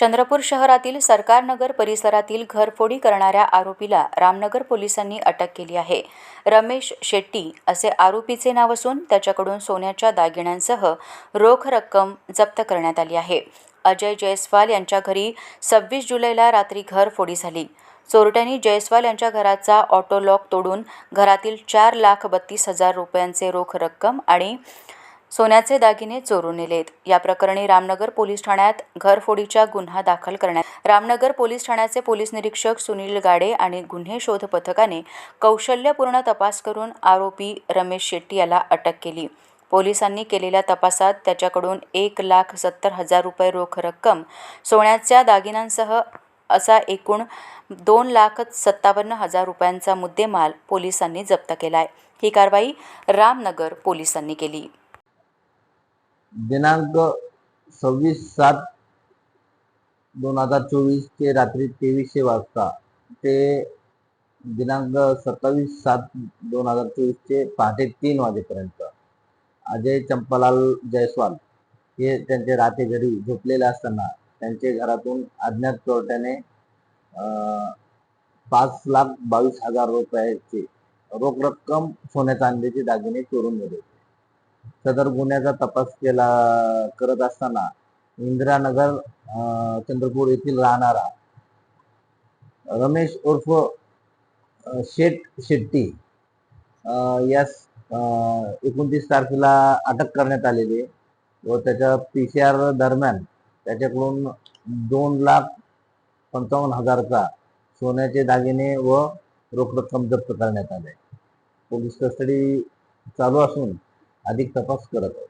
चंद्रपूर शहरातील सरकारनगर परिसरातील घरफोडी करणाऱ्या आरोपीला रामनगर पोलिसांनी अटक केली आहे. रमेश शेट्टी असे आरोपीचे नाव असून त्याच्याकडून सोन्याच्या दागिन्यांसह रोख रक्कम जप्त करण्यात आली आहे. अजय जयस्वाल यांच्या घरी सव्वीस जुलैला रात्री घरफोडी झाली. चोरट्यांनी जयस्वाल यांच्या घराचा ऑटो लॉक तोडून घरातील चार लाख बत्तीस हजार रुपयांचे रोख रक्कम आणि सोन्याचे दागिने चोरून नेलेत. या प्रकरणी रामनगर पोलीस ठाण्यात घरफोडीचा गुन्हा दाखल करण्यात रामनगर पोलीस ठाण्याचे पोलीस निरीक्षक सुनील गाडे आणि गुन्हे शोध पथकाने कौशल्यपूर्ण तपास करून आरोपी रमेश शेट्टी याला अटक केली. पोलिसांनी केलेल्या तपासात त्याच्याकडून एक लाख सत्तर हजार रुपये रोख रक्कम सोन्याच्या दागिन्यांसह असा एकूण दोन लाख सत्तावन्न हजार रुपयांचा मुद्देमाल पोलिसांनी जप्त केला आहे ही कारवाई रामनगर पोलिसांनी केली. दिनांक सव्वीस सात दोन हजार चोवीस ते रात्री तेवीसशे वाजता ते दिनांक सत्तावीस सात दोन हजार चोवीसचे पहाटे तीन वाजेपर्यंत. अजय चंपालाल जयस्वाल हे त्यांचे राहते घरी झोपलेले असताना त्यांचे घरातून अज्ञात चोरट्याने अं, पाच लाख बावीस हजार रुपयाचे रोख रक्कम सोन्या चांदीचे दागिने चोरून नेले सदर गुन्ह्याचा तपास केला करत असताना इंदिरानगर चंद्रपूर येथील राहणारा रमेश उर्फ शेट शेट्टी यास एकोणतीस तारखेला अटक करण्यात आलेली व त्याच्या पी सी आर दरम्यान त्याच्याकडून दोन लाख पंचावन्न हजारचा सोन्याचे दागिने व रोख रक्कम जप्त करण्यात आले. पोलीस कस्टडी चालू असून अधिक तपास करत आहे.